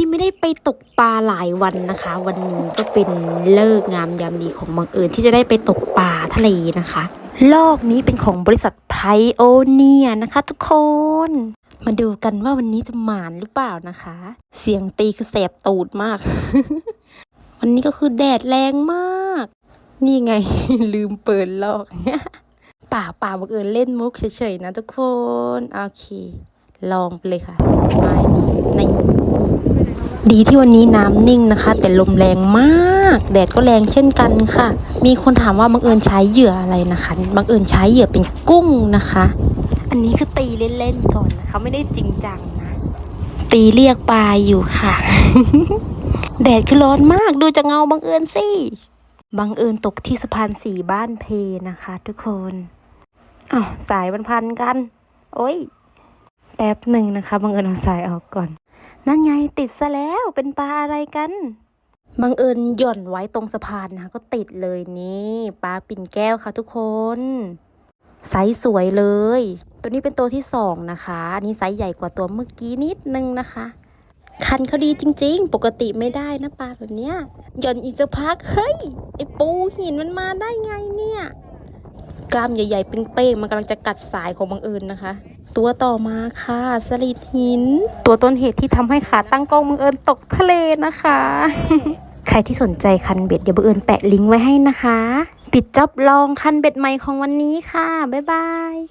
ที่ไม่ได้ไปตกปลาหลายวันนะคะ วันนี้ก็เป็นเลิกงามยามดีของบังเอิญที่จะได้ไปตกปลาทะเลนะคะ ลอกนี้เป็นของบริษัทไพโอเนียนะคะทุกคน มาดูกันว่าวันนี้จะหมานหรือเปล่านะคะ เสียงตีคือแสบตูดมาก วันนี้ก็คือแดดแรงมาก นี่ไง ลืมเปิดลอกป่าป่าบังเอิญเล่นมุกเฉยๆนะทุกคน โอเค ลองไปเลยค่ะไม้นี้ในดีที่วันนี้น้ำนิ่งนะคะ แต่ลมแรงมาก แดดก็แรงเช่นกันค่ะ มีคนถามว่าบังเอิญใช้เหยื่ออะไรนะคะบังเอิญใช้เหยื่อเป็นกุ้งนะคะ อันนี้คือตีเล่นๆก่อนนะคะ ไม่ได้จริงจังนะ ตีเรียกปลาอยู่ค่ะ แดดคือร้อนมากดูจะเงาบังเอิญสิบังเอิญตกที่สะพานสีบ้านเพนะคะ ทุกคนอ้าวสายมันพันกัน โอ้ย แป๊บหนึ่งนะคะบังเอิญเอาสายออกก่อน นั่นไงติดซะแล้วเป็นปลาอะไรกันบังเอิญหย่อนไว้ตรงสะพานนะคะก็ติดเลยนี่ปลาปิ่นแก้วค่ะทุกคนไซส์สวยเลย ตัวนี้เป็นตัวที่สองนะคะอันนี้ไซส์ใหญ่กว่าตัวเมื่อกี้นิดนึงนะคะ คันเขาดีจริง ๆ ปกติไม่ได้นะปลาแบบเนี้ยหย่อนอีกจะพักเฮ้ยไอปูหินมันมาได้ไงเนี่ย กล้ามใหญ่ๆเป้งๆมันกำลังจะกัดสายของบังเอิญนะคะ ตัวต่อมาค่ะสลิดหิน ตัวต้นเหตุที่ทำให้ขาตั้งกล้องบังเอิญตกทะเลนะคะ ใครที่สนใจคันเบ็ดเดี๋ยวบังเอิญแปะลิงก์ไว้ให้นะคะปิดจ็อบลองคันเบ็ดใหม่ของวันนี้ค่ะ บ๊ายบาย